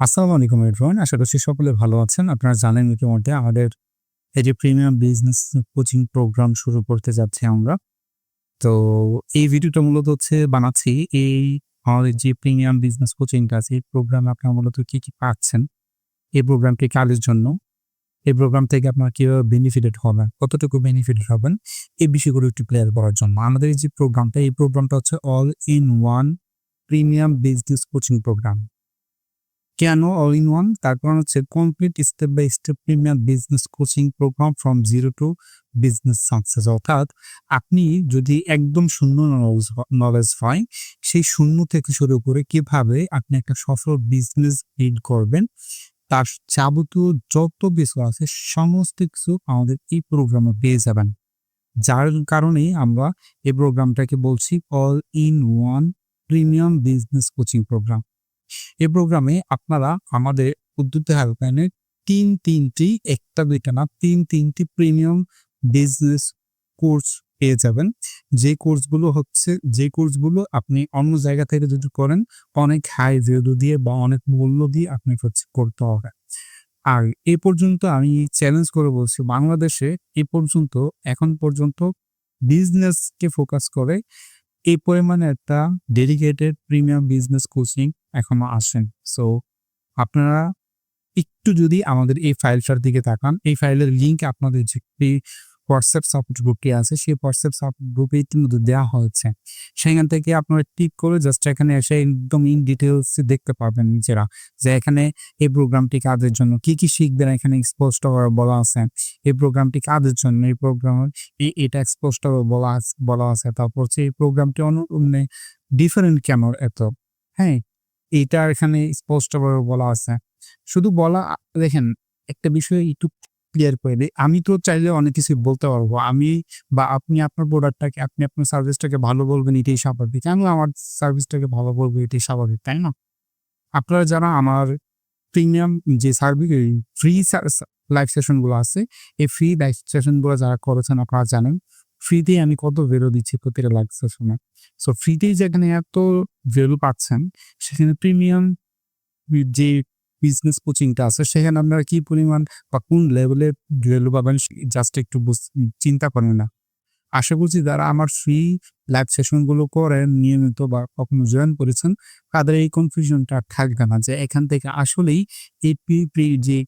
আসসালামু আলাইকুম এভরিওয়ান। আশা করছি সকলে ভালো আছেন। আপনারা জানেন ইতিমধ্যে আমাদের এই যে প্রিমিয়াম বিজনেস কোচিং প্রোগ্রাম শুরু করতে যাচ্ছি আমরা। তো এই ভিডিওটা মূলত হচ্ছে বানাচ্ছি এই আমাদের যে প্রিমিয়াম বিজনেস কোচিংটা আছে এই প্রোগ্রামে আপনারা মূলত কি, কি পাচ্ছেন? এই প্রোগ্রামটি কালের জন্য? এই প্রোগ্রাম থেকে আপনারা কীভাবে বেনিফিটেড হবেন? কতটুকু বেনিফিটেড হবেন? এই বিষয়গুলো একটু ক্লিয়ার করার জন্য। আমাদের এই যে প্রোগ্রামটা এই প্রোগ্রামটা হচ্ছে all in one premium business coaching programme. কেন অল ইন ওয়ান? তার কারণ হচ্ছে complete step by step premium business coaching programme from zero to business success. অর্থাৎ আপনি যদি একদম শূন্য নলেজ নলেজ হয়, সেই শূন্য থেকে শুরু করে কীভাবে আপনি একটা সফল বিজনেস বিল্ড করবেন, তার যাবতীয় যত কিছু আছে সমস্ত কিছু আমাদের এই প্রোগ্রামে পেয়ে যাবেন। যার কারণেই আমরা এই প্রোগ্রামটাকে বলছি all in one premium business coaching programme. এই প্রোগ্রামে আপনারা আমাদের উদ্যোক্তা হেল্পলাইনের ৩ ৩টি একটা দুইটা না ৩ ৩টি প্রিমিয়াম বিজনেস কোর্স পেয়ে যাবেন। যে কোর্সগুলো হচ্ছে, যে কোর্সগুলো আপনি অন্য জায়গা থেকে যদি করেন, অনেক হাই ভ্যালু দিয়ে বা অনেক মূল্য দিয়ে আপনি হচ্ছে করতে হবে। আর এ পর্যন্ত আমি চ্যালেঞ্জ করে বলছি, বাংলাদেশে এ পর্যন্ত, এখন পর্যন্ত বিজনেসকে ফোকাস করে এই পরিমাণে একটা ডেডিকেটেড প্রিমিয়াম বিজনেস কোচিং এখনও আসেন সো আপনারা একটু যদি আমাদের এই ফাইলটার দিকে তাকান, এই ফাইলের লিঙ্ক আপনাদের যে হোয়াটসঅ্যাপ সাপোর্ট গ্রুপটি আছে সেই হোয়াটসঅ্যাপ সাপোর্ট গ্রুপে ইতিমধ্যে দেওয়া হয়েছে। সেখান থেকে আপনারা টিক করে জাস্ট এখানে এসে একদম ইন ডিটেলস দেখতে পাবেন নিজেরা যে এখানে এই প্রোগ্রামটি কাদের জন্য, কি, কি শিখবেন এখানে স্পষ্টভাবে বলা আছে। এই প্রোগ্রামটি কাদের জন্য, এই প্রোগ্রাম এটা স্পষ্টভাবে বলা বলা আছে। তারপর হচ্ছে এই প্রোগ্রামটি অন্য ডিফারেন্ট কেন এত, হ্যাঁ? এইটা এখানে স্পষ্টভাবে বলা আছে। শুধু বলা দেখেন একটা বিষয় একটু ক্লিয়ার করে দেই। আমি তো চাইলে অনেক কিছু বলতে পারব। আমি বা আপনি আপনার প্রোডাক্টটাকে আপনি আপনার সার্ভিসটাকে ভালো বলবেন এটাই স্বাভাবিক। আমিও আমার সার্ভিসটাকে ভালো বলব এটাই স্বাভাবিক, তাই না? আপনারা যারা আমার প্রিমিয়াম যে সার্ভিস ফ্রি লাইভ সেশনগুলো আছে, এই ফ্রি লাইভ সেশনগুলো যারা করেছেন আপনারা জানেন। ফ্রিতেই আমি কত ভ্যালু দিচ্ছি প্রতিটা লাইভ সেশনে। সো ফ্রিতেই যেখানে এত ভ্যালু পাচ্ছেন, সেখানে প্রিমিয়াম যে বিজনেস কোচিংটা আছে সেখানে আপনারা কি পরিমাণ বা কোন লেভেলের ভ্যালু পাবেন জাস্ট একটু চিন্তা করেন না। আশা করছি যারা আমার ফ্রি লাইভ সেশনগুলো করেন নিয়মিত বা কখনো জয়েন করেছেন, তাদের এই কনফিউশনটা থাকবে না যে এখান থেকে আসলেই এই পি প্রি যে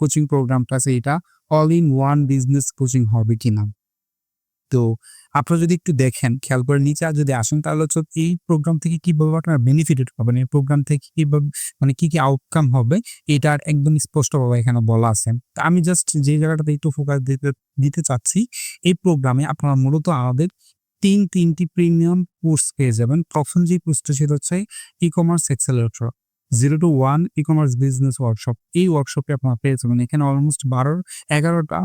কোচিং প্রোগ্রামটা আছে এটা all in one business coaching হবে কিনা। তো আপনারা যদি একটু দেখেন, খেয়াল করে নিচে আর যদি আসেন তাহলে হচ্ছে এই প্রোগ্রাম থেকে কীভাবে আপনারা বেনিফিটেড পাবেন এই প্রোগ্রাম থেকে কীভাবে মানে কি, কি আউটকাম হবে এটার একদম স্পষ্টভাবে এখানে বলা আছে। আমি জাস্ট যে জায়গাটাতে একটু ফোকাস দিতে দিতে চাচ্ছি, এই প্রোগ্রামে আপনারা মূলত আমাদের ৩ ৩টি প্রিমিয়াম কোর্স পেয়ে যাবেন। ১ম যে কোর্সটা সেটা হচ্ছে e-commerce accelerator zero to one e-commerce business workshop. এই ওয়ার্কশপে আপনারা পেয়ে যাবেন। এখানে অলমোস্ট ১২ ১১ টা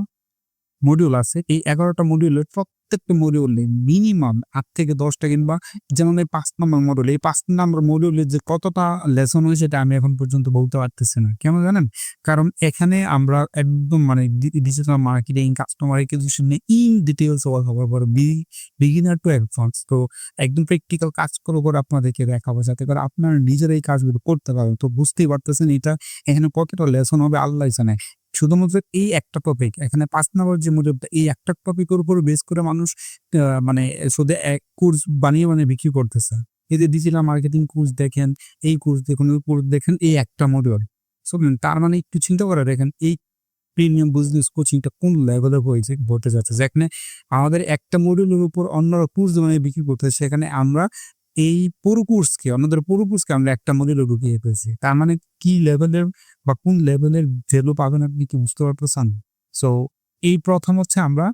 মডিউল আছে। এই ১১ টা মডিউলের প্রত্যেকটা মডিউলে মিনিমাম আট থেকে দশটা কিংবা যেমন এই ৫ নাম্বার মডিউল, এই ৫ নাম্বার মডিউলের যে কতটা লেসন হয়েছে এটা আমি এখন পর্যন্ত বলতে পারতেছি না। কেন জানেন? কারণ এখানে আমরা একদম মানে ডিজিটাল মার্কেটিং, কাস্টমার নিয়ে ইন ডিটেলস কথা। B beginner to advance. তো একদম প্র্যাকটিক্যাল কাজ করে, করে আপনাদেরকে দেখাবো যাতে করে আপনারা নিজেরা এই কাজগুলো করতে পারেন। তো বুঝতেই পারতেছেন এটা এখানে কতটা লেসন হবে আল্লাহ জানে। শুধুমাত্র এই একটা টপিক এখানে পাঁচ নম্বর যে মডিউলটা এই একটা টপিকের উপর বেস করে মানুষ মানে শুধু এক কোর্স বানিয়ে, বানিয়ে বিক্রি করতেছে। এই যে ডিজিটাল মার্কেটিং কোর্স দেখেন, এই কোর্স দেখুন, ওই কোর্স দেখেন, এই একটা মডিউল। সো তার মানে একটু চিন্তা করে দেখেন এই প্রিমিয়াম বিজনেস কোচিংটা কোন লেভেলে হয়েছে হতে যাচ্ছে। যেখানে আমাদের একটা মডিউলের উপর অন্যরা কোর্স বানিয়ে বিক্রি করতেছে সেখানে আমরা এই পুরো কোর্সকে অন্যদের পুরো কোর্সকে আমরা একটা মডেলে ঢুকিয়ে ফেলছি। তার মানে কি লেভেলের বা কোন লেভেলের ভ্যালু পাবেন আপনি কি বুঝতে পারতেছেন? সো এই প্রথম হচ্ছে আমরা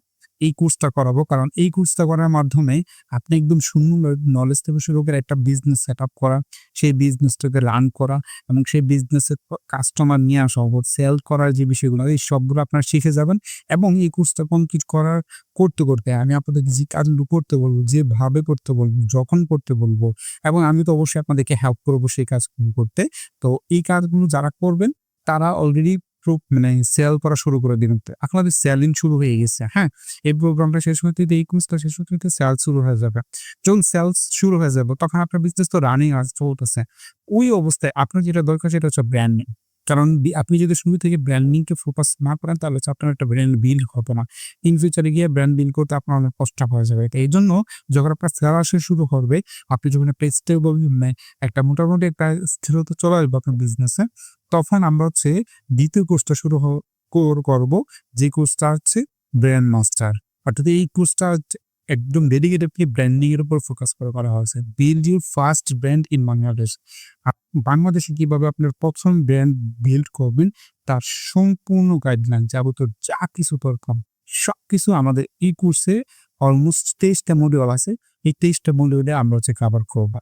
এই কোর্সটা করাবো। কারণ এই কোর্সটা করার মাধ্যমে আপনি একদম শূন্য নলেজ থেকে শুরু করে একটা বিজনেস সেটআপ করা, সেই বিজনেসটাকে রান করা এবং সেই বিজনেসের কাস্টমার নিয়ে আসা, সেল করার যে বিষয়গুলো এই সবগুলো আপনারা শিখে যাবেন এবং এই কোর্সটা কমপ্লিট করার করতে, করতে আমি আপনাদেরকে যে কাজগুলো করতে বলব, যেভাবে করতে বলব, যখন করতে বলব এবং আমি তো অবশ্যই আপনাদেরকে হেল্প করব সেই কাজগুলো করতে। তো এই কাজগুলো যারা করবেন তারা অলরেডি প্রুফ মানে সেল করা শুরু করে তো আপনাদের সেলিং শুরু হয়ে গেছে হ্যাঁ? এই প্রোগ্রামটা শেষ হতে এই কোর্সটা শেষ হতে সেল শুরু হয়ে যাবে। যখন সেলস শুরু হয়ে যাবে, তখন আপনার বিজনেস তো রানিং চলতেছে। ওই অবস্থায় আপনার যেটা দরকার সেটা হচ্ছে ব্র্যান্ডিং কারণ আপনি যদি শুরু থেকে ব্র্যান্ডিংকে ফোকাস না করেন, তাহলে হচ্ছে আপনার একটা ব্র্যান্ড বিল্ড হবে না। ইন ফিউচারে গিয়ে ব্র্যান্ড বিল্ড করতে আপনার অনেক কষ্ট হয়ে যাবে। এই জন্য যখন আপনার সেল আসা শুরু করবে, আপনি যখন একটা মানে একটা মোটামুটি একটা স্থিরতা চলে আসবে আপনার বিজনেসে তখন আমরা হচ্ছে দ্বিতীয় কোর্সটা শুরু করব। যে কোর্সটা হচ্ছে ব্র্যান্ড মাস্টার অর্থাৎ এই কোর্সটা একদম ডেডিকেটেডলি ব্র্যান্ডিং এর উপর ফোকাস করে করা হয়েছে। Build your first brand in Bangladesh বাংলাদেশে কীভাবে আপনার প্রথম ব্র্যান্ড বিল্ড করবেন, তার সম্পূর্ণ গাইডলাইন যাবতীয় যা কিছু দরকার সব কিছু আমাদের এই কোর্সে অলমোস্ট তেইশটা মডিউল আছে। এই তেইশটা মডিউলে আমরা হচ্ছে কাভার করব।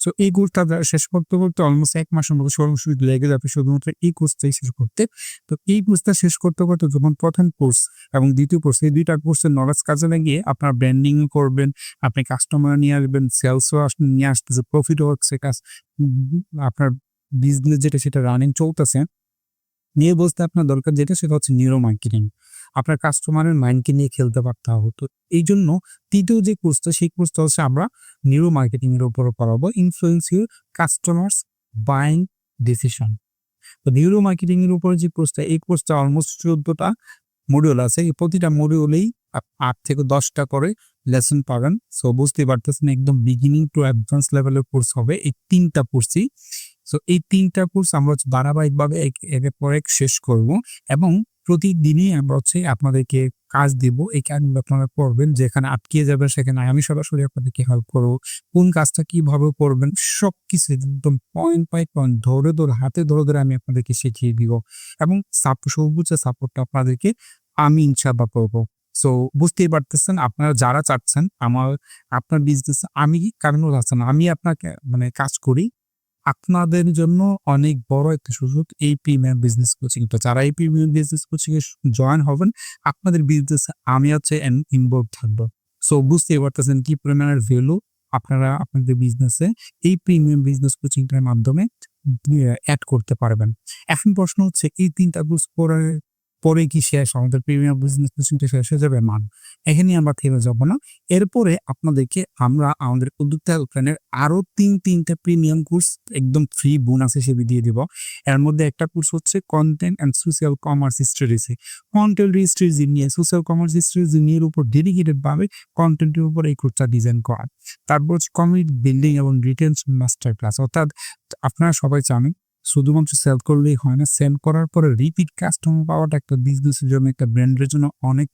সো এই কোর্সটা শেষ করতে করতে অলমোস্ট এক মাসের মতো সরাসরি লেগে যাবে। শুধুমাত্র এই কোর্সটাই শেষ করতে। তো এই কোর্সটা শেষ করতে করতে যখন প্রথম কোর্স এবং দ্বিতীয় কোর্স এই দুইটা কোর্সের নলেজ কাজে লাগিয়ে আপনার ব্র্যান্ডিং করবেন, আপনি কাস্টমার নিয়ে আসবেন সেলসও নিয়ে আসতেছে প্রফিট হচ্ছে কাজ। আপনার বিজনেস যেটা, সেটা রানিং চলতেছে। নিয়ে বলতে আপনার দরকার যেটা, সেটা হচ্ছে নিউরো মার্কেটিং আপনার কাস্টমারের মাইন্ডকে নিয়ে খেলতে পারতে হবে। এই জন্য তৃতীয় যে কোর্সটা সেই কোর্সটা হচ্ছে আমরা নিউরো মার্কেটিং এর উপর পড়াবো influence your customers buying decision তো নিউরো মার্কেটিং এর উপর যে কোর্সটা এই কোর্সটা অলমোস্ট চোদ্দটা মডিউল আছে। এই প্রতিটা মডিউলেই আট থেকে দশটা করে লেসন পাবেন। সো বুঝতেই পারতেছেন, একদম বিগিনিং টু অ্যাডভান্স লেভেলের কোর্স হবে। এই তিনটা কোর্সই সো এই তিনটা কোর্স আমরা ধারাবাহিকভাবে এক- একের পর এক শেষ করব এবং প্রতিদিনই আমরা হচ্ছে আপনাদেরকে কাজ দিব। এই কাজগুলো আপনারা করবেন, যেখানে আটকিয়ে যাবে সেখানে আমি সরাসরি আপনাদেরকে হেল্প করব। কোন কাজটা কীভাবে করবেন সব কিছু একদম পয়েন্ট বাই পয়েন্ট ধরে ধরে, হাতে ধরে ধরে আমি আপনাদেরকে শিখিয়ে দিব এবং সাপোর্ট সর্বোচ্চ সাপোর্টটা আপনাদেরকে আমি ইনশাল্লাহ করব। সো বুঝতেই পারতেছেন, আপনারা যারা চাচ্ছেন, আমার, আপনার বিজনেস আমি কারণ আছে না, আমি আপনাকে মানে কাজ করি। আপনাদের জন্য অনেক বড় একটা সুযোগ এই প্রিমিয়াম বিজনেস কোচিং। তো যারা এই প্রিমিয়াম বিজনেস কোচিং এ জয়েন হবেন, আপনাদের বিজনেস আমি হচ্ছে ইনভলভ থাকব। সো বুঝতেই পারতেছেন কি পরিমাণের ভ্যালু আপনারা আপনাদের বিজনেসে এই প্রিমিয়াম বিজনেস কোচিংটার মাধ্যমে অ্যাড করতে পারবেন। এখন প্রশ্ন হচ্ছে, এই তিনটা কোর্স পরে পরে কি শেষ? আমাদের প্রিমিয়াম বিজনেস কোচিংটা শেষ হয়ে যাবে? মান এখানে আমরা থেমে যাব না। এরপরে আপনাদেরকে আমরা আমাদের উদ্যোক্তা হেল্পলাইনের আরও তিন, তিনটা প্রিমিয়াম কোর্স একদম ফ্রি বোনাস হিসেবে দিয়ে দিব। এর মধ্যে একটা কোর্স হচ্ছে content and social commerce strategy content strategy নিয়ে সোশ্যাল কমার্স স্ট্র্যাটেজি নিয়ে উপর ডেডিকেটেড ভাবে কন্টেন্টের উপর এই কোর্সটা ডিজাইন করা। তারপর কমিউনিটি বিল্ডিং এবং রিটেনশন মাস্টার ক্লাস অর্থাৎ আপনারা সবাই জানেন শুধুমাত্র সেল করলেই হয় না সেল করার পরে রিপিট কাস্টমার পাওয়াটা একটা বিজনেসের জন্য, একটা ব্র্যান্ডের জন্য অনেক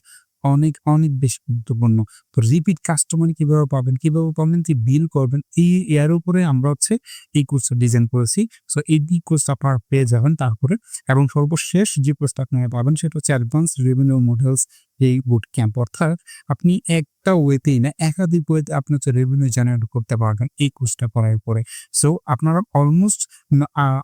অনেক অনেক বেশি গুরুত্বপূর্ণ। তো রিপিট কাস্টমার কীভাবে পাবেন কীভাবে পাবেন, যে বিল করবেন, এই, এর উপরে আমরা হচ্ছে এই কোর্সটা ডিজাইন করেছি। সো এই কোর্সটা আপনারা পেয়ে যাবেন তারপরে। এবং সর্বশেষ যে কোর্সটা আপনারা পাবেন, সেটা হচ্ছে অ্যাডভান্স রেভিনিউ মডেলস এই বুট ক্যাম্প অর্থাৎ আপনি একটা ওয়েতেই না, একাধিক ওয়েতে আপনি হচ্ছে রেভিনিউ জেনারেট করতে পারবেন এই কোর্সটা করার পরে। সো আপনারা অলমোস্ট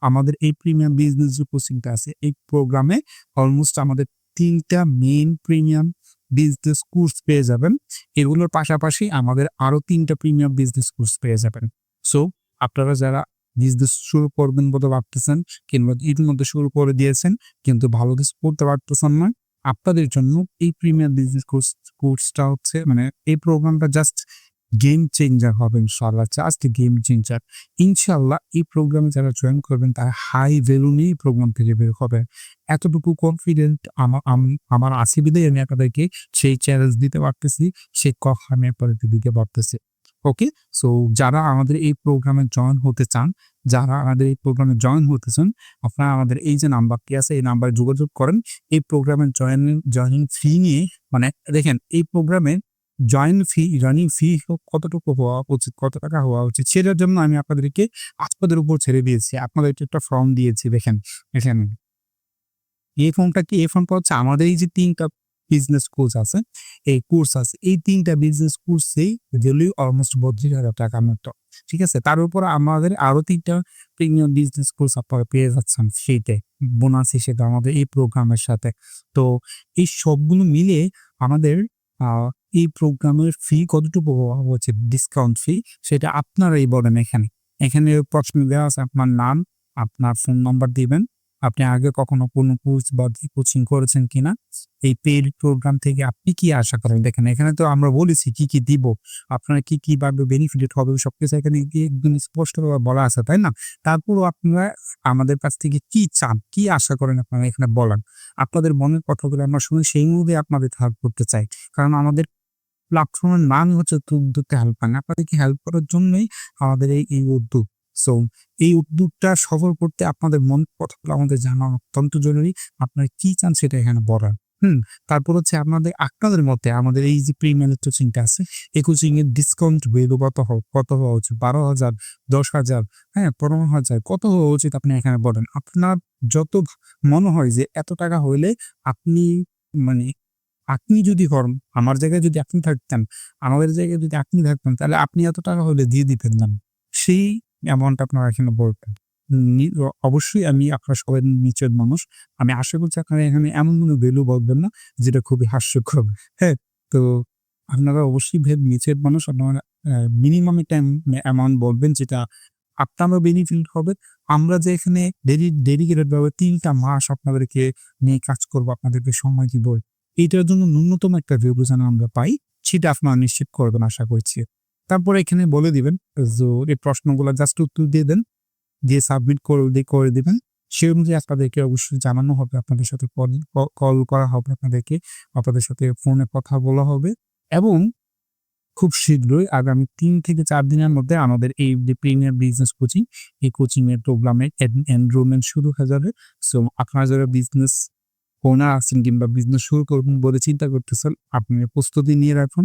আমাদের এই প্রিমিয়াম বিজনেস যে কোচিংটা আছে, এই প্রোগ্রামে অলমোস্ট আমাদের তিনটা মেইন প্রিমিয়াম বিজনেস কোর্স পেয়ে যাবেন। এগুলোর পাশাপাশি আমাদের আরও তিনটা প্রিমিয়াম বিজনেস কোর্স পেয়ে যাবেন। সো আপনারা যারা বিজনেস শুরু করবেন বলে ভাবতেছেন কিংবা ইতিমধ্যে শুরু করে দিয়েছেন কিন্তু ভালো কিছু করতে পারতেছেন না, আপনাদের জন্য এই প্রিমিয়াম বিজনেস কোর্স কোর্সটা হচ্ছে মানে এই প্রোগ্রামটা জাস্ট গেম চেঞ্জার হবে ইনশাল্লাহ জাস্ট গেম চেঞ্জার ইনশাল্লাহ এই প্রোগ্রামে যারা জয়েন করবেন, তারা হাই ভ্যালু নিয়ে প্রোগ্রাম থেকে বের হবে। এতটুকু কনফিডেন্ট আমার আম- আমার আছে বিদায় আমি আপনাদেরকে সেই চ্যালেঞ্জ দিতে পারতেছি, সেই কথা আমি আপনাদেরকে দিতে পারতেছি। ওকে সো যারা আমাদের এই প্রোগ্রামে জয়েন হতে চান, যারা আমাদের এই প্রোগ্রামে জয়েন হতে চান, আপনারা আমাদের এই যে নাম্বারটি আছে, এই নাম্বারে যোগাযোগ করেন। এই প্রোগ্রামে জয়েন জয়েনিং ফি নিয়ে মানে দেখেন, এই প্রোগ্রামে জয়েন ফি রানিং ফি কতটুকু হওয়া উচিত, কত টাকা হওয়া উচিত, সেটার জন্য আমি আপনাদেরকে আপনাদের উপর ছেড়ে দিয়েছি। আপনাদেরকে একটা ফর্ম দিয়েছি, দেখেন এখানে এই ফর্মটা কি? এই ফর্মটা হচ্ছে আমাদের এই যে তিনটা বিজনেস কোর্স আছে, এই কোর্স আছে, এই তিনটা বিজনেস কোর্সেই ভ্যালু অলমোস্ট বত্রিশ হাজার টাকা মতো ঠিক আছে? তার উপর আমাদের আরও তিনটা প্রিমিয়াম বিজনেস কোর্স আপনারা পেয়ে যাচ্ছেন সেইতে বোনাস হিসেবে আমাদের এই প্রোগ্রামের সাথে। তো এই সবগুলো মিলিয়ে আমাদের এই প্রোগ্রামের ফি কতটুকু হওয়া হচ্ছে? ডিসকাউন্ট ফি সেটা আপনারাই বলেন এখানে। এখানে প্রশ্ন দেওয়া আছে, আপনার নাম, আপনার ফোন নাম্বার দিবেন। আপনি আগে কখনো কোনো কোর্স বা কোচিং করেছেন কিনা? এই পেইড প্রোগ্রাম থেকে আপনি কি আশা করেন? দেখেন, এখানে তো আমরা বলেছি কি কি দিব। আপনারা কি কি ভাবে বেনিফিটেড হবে সবকিছু এখানে গিয়ে একদম স্পষ্টভাবে বলা আছে, তাই না? তারপরও আপনারা আমাদের কাছ থেকে কি চান? কি আশা করেন আপনারা এখানে বলান আপনাদের মনের কথাগুলো আমরা শুনে সেই মুহূর্তে আপনাদের হেল্প করতে চাই। কারণ আমাদের প্ল্যাটফর্মের নাম হচ্ছে উদ্যোগকে হেল্প পান। আপনাদেরকে হেল্প করার জন্যই আমাদের এই এই উদ্যোগ। সো এই উদ্যোগটা সফল করতে আপনাদের মন কথাগুলো আমাদের জানা অত্যন্ত জরুরি। আপনারা কি চান সেটা এখানে বলার। হুম, তারপর হচ্ছে আপনাদের আপনাদের মতে আমাদের এই যে প্রিমিয়াম কোচিংটা আছে, এই কোচিং এর ডিসকাউন্ট ভ্যালু কত কত হওয়া উচিত? বারো হাজার, দশ হাজার হ্যাঁ পনেরো হাজার, কত হওয়া উচিত আপনি এখানে বলেন? আপনার যত মনে হয় যে এত টাকা হইলে আপনি মানে আপনি যদি হন আমার জায়গায় যদি আপনি থাকতেন, আমাদের জায়গায় যদি আপনি থাকতেন, তাহলে আপনি এত টাকা হলে দিয়ে দিতেন না। সেই অ্যামাউন্ট আপনারা এখানে বলতেন নি- অবশ্যই আমি আপনার সবাই নিচের মানুষ। আমি আশা করছি আপনারা এখানে এমন কোনো ভ্যালু বলবেন না, যেটা খুবই হাস্যকর। হ্যাঁ তো আপনারা অবশ্যই ভেব নিচের মানুষ আপনারা মিনিমাম একটা অ্যামাউন্ট বলবেন, যেটা আপনারও বেনিফিট হবে। আমরা যে এখানে ডেডি ডেডিকেটেড ভাবে তিনটা মাস আপনাদেরকে নিয়ে কাজ করব, আপনাদেরকে সময় দিব। এইটার জন্য ন্যূনতম একটা ভিউ যেন আমরা পাই, সেটা আপনারা নিশ্চিত করবেন, আশা করছি। তারপরে এখানে বলে দিবেন এই প্রশ্নগুলো জাস্ট উত্তর দিয়ে দেন, দিয়ে সাবমিট করে করে দিবেন। সে অনুযায়ী আপনাদেরকে অবশ্যই জানানো হবে, আপনাদের সাথে কল করা হবে আপনাদেরকে, আপনাদের সাথে ফোনে কথা বলা হবে। এবং খুব শীঘ্রই, আগামী তিন থেকে চার দিনের মধ্যে আমাদের এই যে প্রিমিয়ার বিজনেস কোচিং এই কোচিং এর প্রোগ্রামে এনরোলমেন্ট শুরু হয়ে যাবে। সো আপনারা যারা বিজনেস ওনার আছেন কিংবা বিজনেস শুরু করবেন বলে চিন্তা করতেছেন, আপনি প্রস্তুতি নিয়ে রাখুন।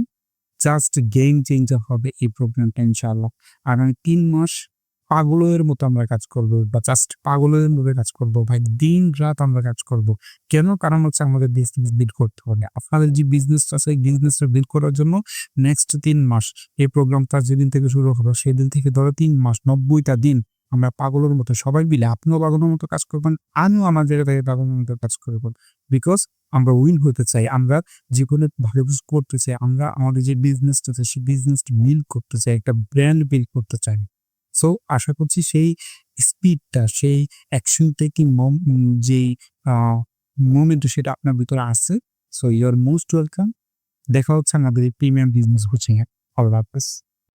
জাস্ট গেম চেঞ্জার হবে এই প্রোগ্রামটা ইনশাআল্লাহ। আগামী তিন মাস পাগলের মতো আমরা কাজ করব, বা জাস্ট পাগলের মতো কাজ করব, ভাই। দিন রাত আমরা কাজ করব। কেন? কারণ হচ্ছে আমাদের বিজনেস বিল্ড করতে হবে। আপনাদের যে বিজনেস আছে বিজনেসটা বিল্ড করার জন্য নেক্সট তিন মাস, এই প্রোগ্রামটা যেদিন থেকে শুরু হবে, সেদিন থেকে ধরো তিন মাস, নব্বইটা দিন আমরা পাগলের মতো সবাই মিলে আপনিও পাগলের মতো কাজ করবেন, আমিও আমার জায়গা থেকে পাগলের মতো কাজ করব। বিকজ আমরা উইন হতে চাই, আমরা জীবনে ভালো কিছু করতে চাই, আমরা আমাদের যে বিজনেসটা আছে, সেই বিজনেসটা বিল্ড করতে চাই, একটা ব্র্যান্ড বিল্ড করতে চাই। সো আশা করছি সেই স্পিডটা সেই অ্যাকশন টেকিং যেই মোমেন্ট সেটা আপনার ভিতরে আছে। So you are most welcome দেখা হচ্ছে আমাদের প্রিমিয়াম বিজনেস কোচিং এ আল্লাহ হাফেজ।